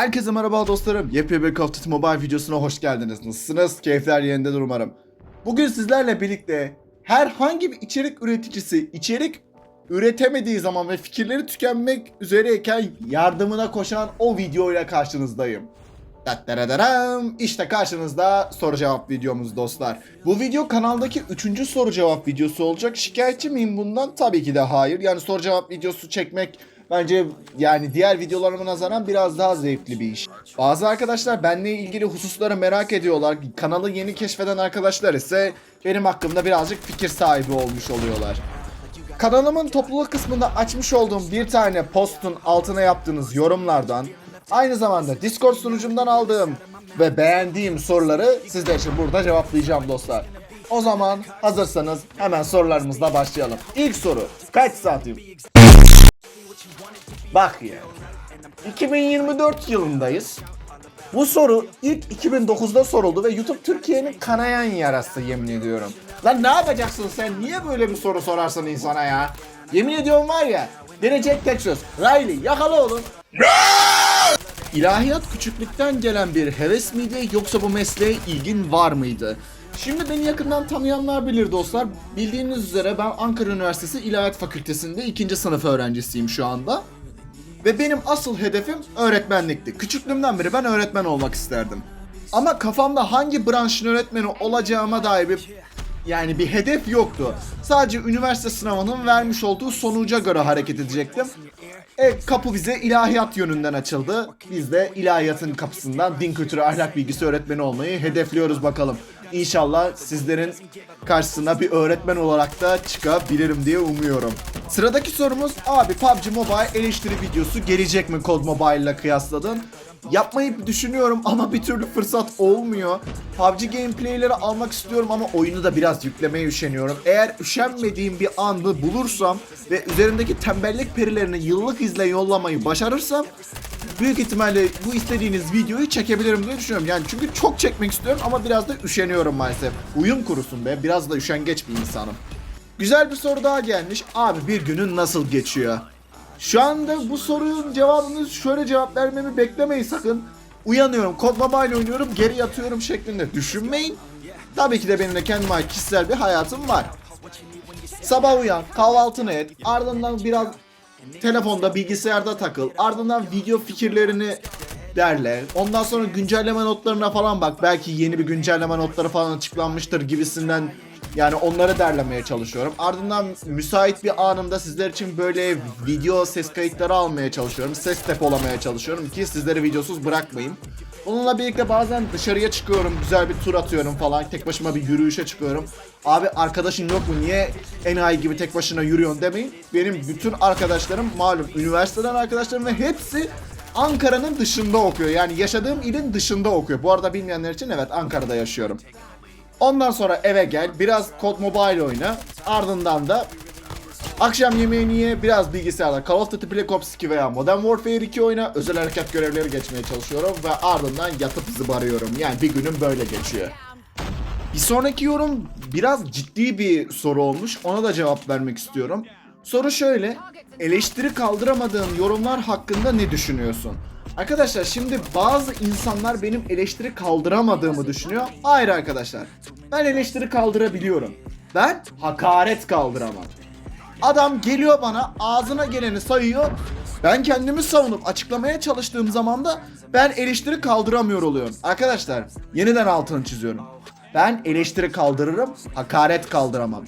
Herkese merhaba dostlarım. Yepyeni bir Call of Duty Mobile videosuna hoş geldiniz. Nasılsınız? Keyifler yerindedir umarım. Bugün sizlerle birlikte herhangi bir içerik üreticisi içerik üretemediği zaman ve fikirleri tükenmek üzereyken yardımına koşan o videoyla karşınızdayım. Dattararam. İşte karşınızda soru cevap videomuz dostlar. Bu video kanaldaki 3. soru cevap videosu olacak. Şikayetçi miyim bundan? Tabii ki de hayır. Yani soru cevap videosu çekmek bence yani diğer videolarıma nazaran biraz daha zevkli bir iş. Bazı arkadaşlar benle ilgili hususları merak ediyorlar. Kanalı yeni keşfeden arkadaşlar ise benim hakkımda birazcık fikir sahibi olmuş oluyorlar. Kanalımın topluluk kısmında açmış olduğum bir tane postun altına yaptığınız yorumlardan aynı zamanda Discord sunucumdan aldığım ve beğendiğim soruları sizler için burada cevaplayacağım dostlar. O zaman hazırsanız hemen sorularımızla başlayalım. İlk soru. Kaç santim? Bak ya. 2024 yılındayız. Bu soru ilk 2009'da soruldu ve YouTube Türkiye'nin kanayan yarası yemin ediyorum. Lan ne yapacaksın sen? Niye böyle bir soru sorarsın insana ya? Yemin ediyorum var ya. Deneyecek tek söz. Riley yakala oğlum. İlahiyat küçüklükten gelen bir heves miydi yoksa bu mesleğe ilgin var mıydı? Şimdi beni yakından tanıyanlar bilir dostlar. Bildiğiniz üzere ben Ankara Üniversitesi İlahiyat Fakültesinde ikinci sınıf öğrencisiyim şu anda. Ve benim asıl hedefim öğretmenlikti. Küçüklüğümden beri ben öğretmen olmak isterdim. Ama kafamda hangi branşın öğretmeni olacağıma dair bir yani bir hedef yoktu. Sadece üniversite sınavının vermiş olduğu sonuca göre hareket edecektim. E, kapı bize ilahiyat yönünden açıldı. Biz de ilahiyatın kapısından din kültürü ahlak bilgisi öğretmeni olmayı hedefliyoruz bakalım. İnşallah sizlerin karşısına bir öğretmen olarak da çıkabilirim diye umuyorum. Sıradaki sorumuz abi PUBG Mobile eleştiri videosu gelecek mi Code Mobile ile kıyasladın? Yapmayı düşünüyorum ama bir türlü fırsat olmuyor. PUBG gameplayleri almak istiyorum ama oyunu da biraz yüklemeye üşeniyorum. Eğer üşenmediğim bir anı bulursam ve üzerindeki tembellik perilerini yıllık izle yollamayı başarırsam büyük ihtimalle bu istediğiniz videoyu çekebilirim diye düşünüyorum. Yani çünkü çok çekmek istiyorum ama biraz da üşeniyorum maalesef. Uyum kurusun be. Biraz da üşengeç bir insanım. Güzel bir soru daha gelmiş. Abi bir günün nasıl geçiyor? Şu anda bu sorunun cevabını şöyle cevap vermemi beklemeyin sakın. Uyanıyorum, Mobile oynuyorum, geri yatıyorum şeklinde düşünmeyin. Tabii ki de benim de kendime kişisel bir hayatım var. Sabah uyan, kahvaltını et, ardından biraz telefonda, bilgisayarda takıl, ardından video fikirlerini derle. Ondan sonra güncelleme notlarına falan bak. Belki yeni bir güncelleme notları falan açıklanmıştır gibisinden yani onları derlemeye çalışıyorum. Ardından müsait bir anımda sizler için böyle video ses kayıtları almaya çalışıyorum. Ses depolamaya çalışıyorum ki sizleri videosuz bırakmayayım. Onunla birlikte bazen dışarıya çıkıyorum, güzel bir tur atıyorum falan. Tek başıma bir yürüyüşe çıkıyorum. Abi arkadaşın yok mu? Niye enayi gibi tek başına yürüyorsun demeyin. Benim bütün arkadaşlarım malum üniversiteden arkadaşlarım ve hepsi Ankara'nın dışında okuyor. Yani yaşadığım ilin dışında okuyor. Bu arada bilmeyenler için evet Ankara'da yaşıyorum. Ondan sonra eve gel, biraz Code Mobile oyna. Ardından da akşam yemeğini ye, biraz bilgisayarda Call of Duty Black Ops 2 veya Modern Warfare 2 oyna. Özel harekat görevleri geçmeye çalışıyorum ve ardından yatıp zıbarıyorum. Yani bir günüm böyle geçiyor. Bir sonraki yorum biraz ciddi bir soru olmuş. Ona da cevap vermek istiyorum. Soru şöyle. Eleştiri kaldıramadığın yorumlar hakkında ne düşünüyorsun? Arkadaşlar şimdi bazı insanlar benim eleştiri kaldıramadığımı düşünüyor. Hayır arkadaşlar. Ben eleştiri kaldırabiliyorum. Ben hakaret kaldıramam. Adam geliyor bana ağzına geleni sayıyor. Ben kendimi savunup açıklamaya çalıştığım zaman da ben eleştiri kaldıramıyor oluyorum. Arkadaşlar yeniden altını çiziyorum. Ben eleştiri kaldırırım, hakaret kaldıramam.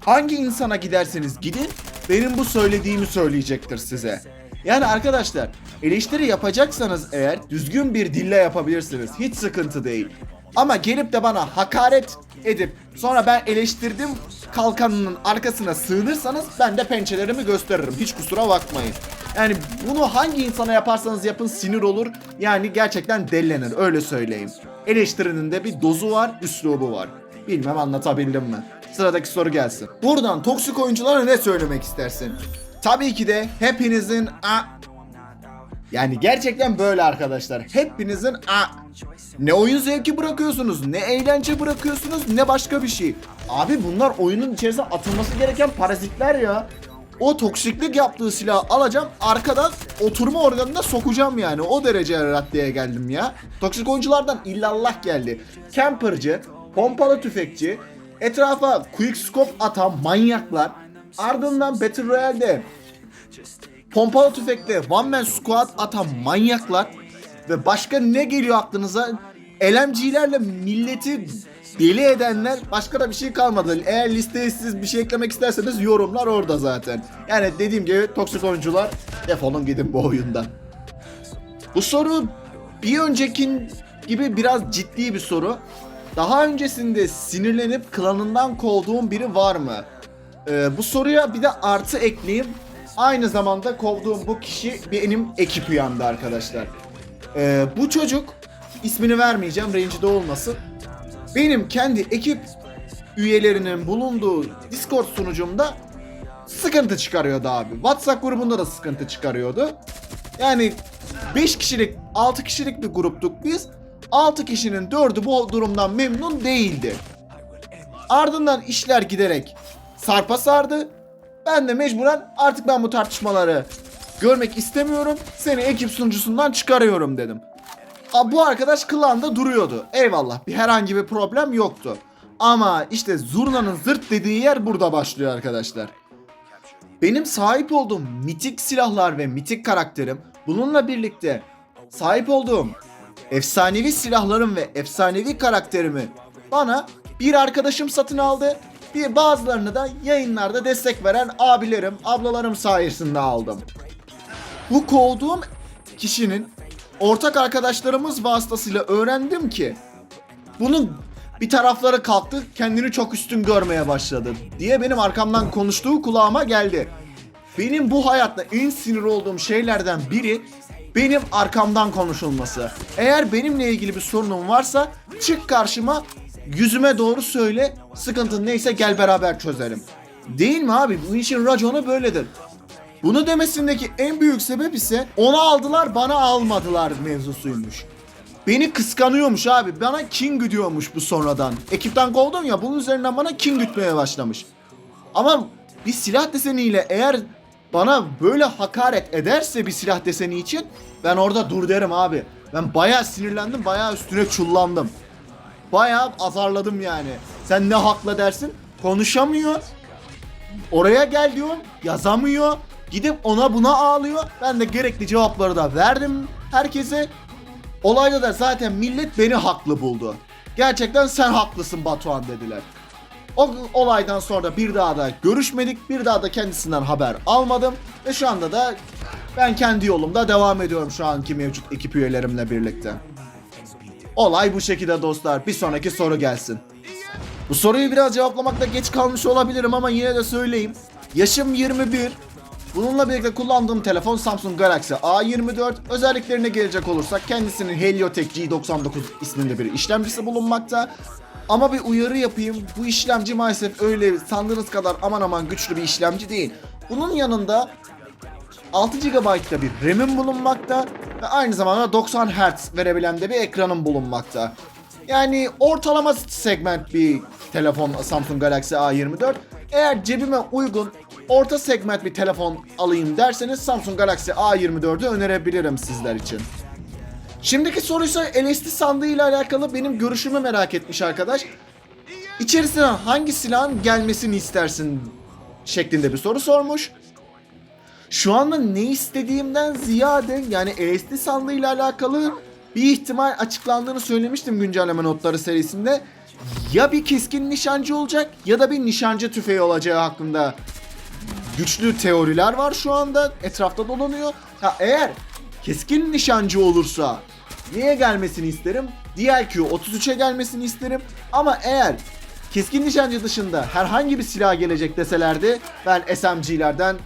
Hangi insana giderseniz gidin benim bu söylediğimi söyleyecektir size. Yani arkadaşlar eleştiri yapacaksanız eğer düzgün bir dille yapabilirsiniz. Hiç sıkıntı değil. Ama gelip de bana hakaret edip sonra ben eleştirdim kalkanının arkasına sığınırsanız ben de pençelerimi gösteririm. Hiç kusura bakmayın. Yani bunu hangi insana yaparsanız yapın sinir olur. Yani gerçekten dellenir öyle söyleyeyim. Eleştirinin de bir dozu var, üslubu var. Bilmem anlatabildim mi? Sıradaki soru gelsin. Buradan toksik oyunculara ne söylemek istersin? Tabii ki de hepinizin a yani gerçekten böyle arkadaşlar. Hepinizin a ne oyun zevki bırakıyorsunuz, ne eğlence bırakıyorsunuz, ne başka bir şey. Abi bunlar oyunun içerisine atılması gereken parazitler ya. o toksiklik yaptığı silahı alacağım arkadan oturma organına sokacağım yani. O derece raddeye geldim ya. Toksik oyunculardan illallah geldi. Camper'cı, pompalı tüfekçi, etrafa quick atan manyaklar. Ardından Battle Royale'de pompalı tüfekle one man squad atan manyaklar ve başka ne geliyor aklınıza? LMG'lerle milleti deli edenler başka da bir şey kalmadı. Eğer listeye siz bir şey eklemek isterseniz yorumlar orada zaten. Yani dediğim gibi toksik oyuncular defolun gidin bu oyundan. Bu soru bir öncekin gibi biraz ciddi bir soru. Daha öncesinde sinirlenip klanından kovduğum biri var mı? Ee, bu soruya bir de artı ekleyeyim. Aynı zamanda kovduğum bu kişi benim ekip üyemdi arkadaşlar. Ee, bu çocuk ismini vermeyeceğim rencide olmasın. Benim kendi ekip üyelerinin bulunduğu Discord sunucumda sıkıntı çıkarıyordu abi. WhatsApp grubunda da sıkıntı çıkarıyordu. Yani 5 kişilik, 6 kişilik bir gruptuk biz. 6 kişinin 4'ü bu durumdan memnun değildi. Ardından işler giderek sarpa sardı. Ben de mecburen artık ben bu tartışmaları görmek istemiyorum. Seni ekip sunucusundan çıkarıyorum dedim. A, bu arkadaş klanda duruyordu. Eyvallah bir herhangi bir problem yoktu. Ama işte zurnanın zırt dediği yer burada başlıyor arkadaşlar. Benim sahip olduğum mitik silahlar ve mitik karakterim bununla birlikte sahip olduğum efsanevi silahlarım ve efsanevi karakterimi bana bir arkadaşım satın aldı. Bir bazılarını da yayınlarda destek veren abilerim, ablalarım sayesinde aldım. Bu kovduğum kişinin ortak arkadaşlarımız vasıtasıyla öğrendim ki bunun bir tarafları kalktı kendini çok üstün görmeye başladı diye benim arkamdan konuştuğu kulağıma geldi. Benim bu hayatta en sinir olduğum şeylerden biri benim arkamdan konuşulması. Eğer benimle ilgili bir sorunun varsa çık karşıma yüzüme doğru söyle sıkıntın neyse gel beraber çözelim. Değil mi abi? Bu işin raconu böyledir. Bunu demesindeki en büyük sebep ise onu aldılar bana almadılar mevzusuymuş. Beni kıskanıyormuş abi. Bana king güdüyormuş bu sonradan. Ekipten kovdum ya bunun üzerinden bana king gütmeye başlamış. Ama bir silah deseniyle eğer bana böyle hakaret ederse bir silah deseni için ben orada dur derim abi. Ben bayağı sinirlendim, bayağı üstüne çullandım. Bayağı azarladım yani. Sen ne hakla dersin? Konuşamıyor. Oraya gel diyorum, yazamıyor. Gidip ona buna ağlıyor. Ben de gerekli cevapları da verdim herkese. Olayda da zaten millet beni haklı buldu. Gerçekten sen haklısın Batuhan dediler. O olaydan sonra bir daha da görüşmedik. Bir daha da kendisinden haber almadım. Ve şu anda da ben kendi yolumda devam ediyorum şu anki mevcut ekip üyelerimle birlikte. Olay bu şekilde dostlar. Bir sonraki soru gelsin. Bu soruyu biraz cevaplamakta geç kalmış olabilirim ama yine de söyleyeyim. Yaşım 21. Bununla birlikte kullandığım telefon Samsung Galaxy A24. Özelliklerine gelecek olursak kendisinin Heliotek G99 isminde bir işlemcisi bulunmakta. Ama bir uyarı yapayım. Bu işlemci maalesef öyle sandığınız kadar aman aman güçlü bir işlemci değil. Bunun yanında 6 GB'da bir RAM'im bulunmakta ve aynı zamanda 90 Hz verebilen de bir ekranım bulunmakta. Yani ortalama segment bir telefon Samsung Galaxy A24. Eğer cebime uygun orta segment bir telefon alayım derseniz Samsung Galaxy A24'ü önerebilirim sizler için. Şimdiki soru ise LSD sandığı ile alakalı benim görüşümü merak etmiş arkadaş. İçerisine hangi silahın gelmesini istersin şeklinde bir soru sormuş. Şu anda ne istediğimden ziyade yani LSD sandığı ile alakalı bir ihtimal açıklandığını söylemiştim güncelleme notları serisinde. Ya bir keskin nişancı olacak ya da bir nişancı tüfeği olacağı hakkında güçlü teoriler var şu anda etrafta dolanıyor. Ha eğer keskin nişancı olursa neye gelmesini isterim? DLQ 33'e gelmesini isterim. Ama eğer keskin nişancı dışında herhangi bir silah gelecek deselerdi ben SMG'lerden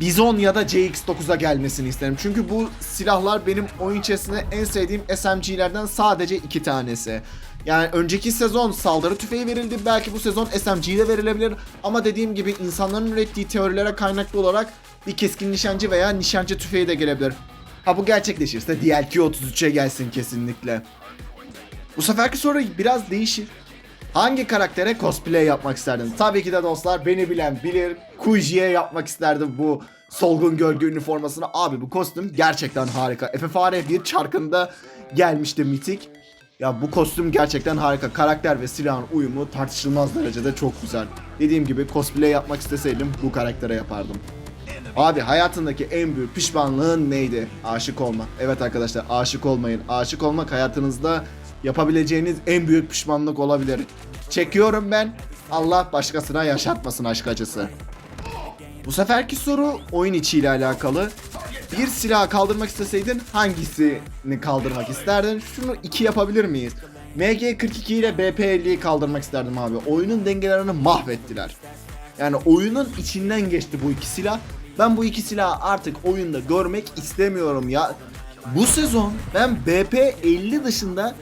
Bizon ya da CX-9'a gelmesini isterim. Çünkü bu silahlar benim oyun içerisinde en sevdiğim SMG'lerden sadece iki tanesi. Yani önceki sezon saldırı tüfeği verildi. Belki bu sezon SMG de verilebilir. Ama dediğim gibi insanların ürettiği teorilere kaynaklı olarak bir keskin nişancı veya nişancı tüfeği de gelebilir. Ha bu gerçekleşirse DLQ 33'e gelsin kesinlikle. Bu seferki soru biraz değişir. Hangi karaktere cosplay yapmak isterdin? Tabii ki de dostlar beni bilen bilir. Kuji'ye yapmak isterdim bu solgun gölge üniformasını. Abi bu kostüm gerçekten harika. FFR bir çarkında gelmişti mitik. Ya bu kostüm gerçekten harika. Karakter ve silahın uyumu tartışılmaz derecede çok güzel. Dediğim gibi cosplay yapmak isteseydim bu karaktere yapardım. Abi hayatındaki en büyük pişmanlığın neydi? Aşık olmak. Evet arkadaşlar aşık olmayın. Aşık olmak hayatınızda yapabileceğiniz en büyük pişmanlık olabilir. Çekiyorum ben. Allah başkasına yaşatmasın aşk acısı. Bu seferki soru oyun içiyle alakalı. Bir silah kaldırmak isteseydin hangisini kaldırmak isterdin? Şunu iki yapabilir miyiz? MG42 ile BP50'yi kaldırmak isterdim abi. Oyunun dengelerini mahvettiler. Yani oyunun içinden geçti bu iki silah. Ben bu iki silahı artık oyunda görmek istemiyorum ya. Bu sezon ben BP50 dışında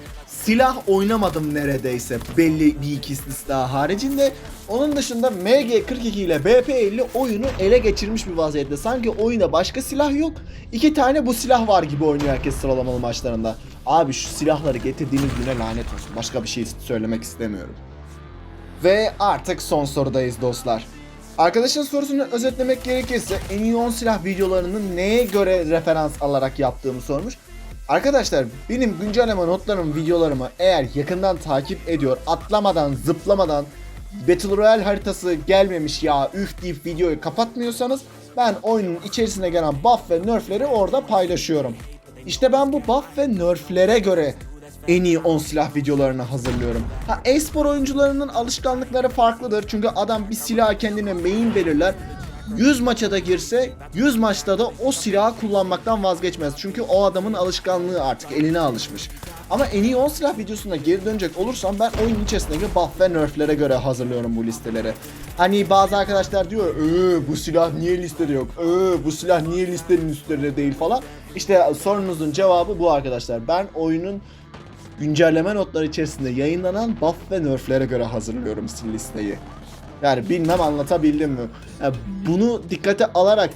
silah oynamadım neredeyse belli bir ikisi daha haricinde. Onun dışında MG42 ile BP50 oyunu ele geçirmiş bir vaziyette. Sanki oyunda başka silah yok. iki tane bu silah var gibi oynuyor herkes sıralamalı maçlarında. Abi şu silahları getirdiğiniz güne lanet olsun. Başka bir şey söylemek istemiyorum. Ve artık son sorudayız dostlar. Arkadaşın sorusunu özetlemek gerekirse en iyi 10 silah videolarının neye göre referans alarak yaptığımı sormuş. Arkadaşlar benim güncelleme notlarım videolarımı eğer yakından takip ediyor atlamadan zıplamadan Battle Royale haritası gelmemiş ya üf deyip videoyu kapatmıyorsanız ben oyunun içerisine gelen buff ve nerfleri orada paylaşıyorum. İşte ben bu buff ve nerflere göre en iyi 10 silah videolarını hazırlıyorum. Ha e-spor oyuncularının alışkanlıkları farklıdır. Çünkü adam bir silahı kendine main belirler. 100 maça da girse 100 maçta da o silahı kullanmaktan vazgeçmez. Çünkü o adamın alışkanlığı artık eline alışmış. Ama en iyi 10 silah videosuna geri dönecek olursam ben oyunun içerisindeki buff ve nerflere göre hazırlıyorum bu listeleri. Hani bazı arkadaşlar diyor "Ee, bu silah niye listede yok? Ee, bu silah niye listenin üstlerinde değil falan. İşte sorunuzun cevabı bu arkadaşlar. Ben oyunun güncelleme notları içerisinde yayınlanan buff ve nerflere göre hazırlıyorum listeyi. Yani bilmem anlatabildim mi? Yani bunu dikkate alarak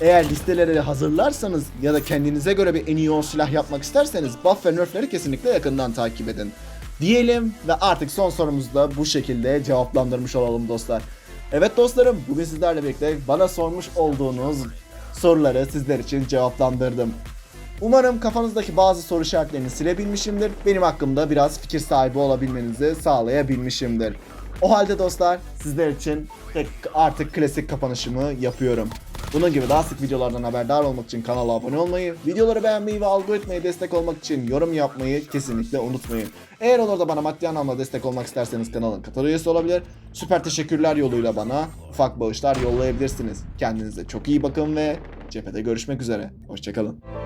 eğer listeleri hazırlarsanız ya da kendinize göre bir en iyi 10 silah yapmak isterseniz buff ve nerfleri kesinlikle yakından takip edin. Diyelim ve artık son sorumuzu da bu şekilde cevaplandırmış olalım dostlar. Evet dostlarım bugün sizlerle birlikte bana sormuş olduğunuz soruları sizler için cevaplandırdım. Umarım kafanızdaki bazı soru işaretlerini silebilmişimdir. Benim hakkımda biraz fikir sahibi olabilmenizi sağlayabilmişimdir. O halde dostlar sizler için artık klasik kapanışımı yapıyorum. Bunun gibi daha sık videolardan haberdar olmak için kanala abone olmayı, videoları beğenmeyi ve algoritmaya destek olmak için yorum yapmayı kesinlikle unutmayın. Eğer olur da bana maddi anlamda destek olmak isterseniz kanalın katıl üyesi olabilir. Süper teşekkürler yoluyla bana ufak bağışlar yollayabilirsiniz. Kendinize çok iyi bakın ve cephede görüşmek üzere. Hoşçakalın.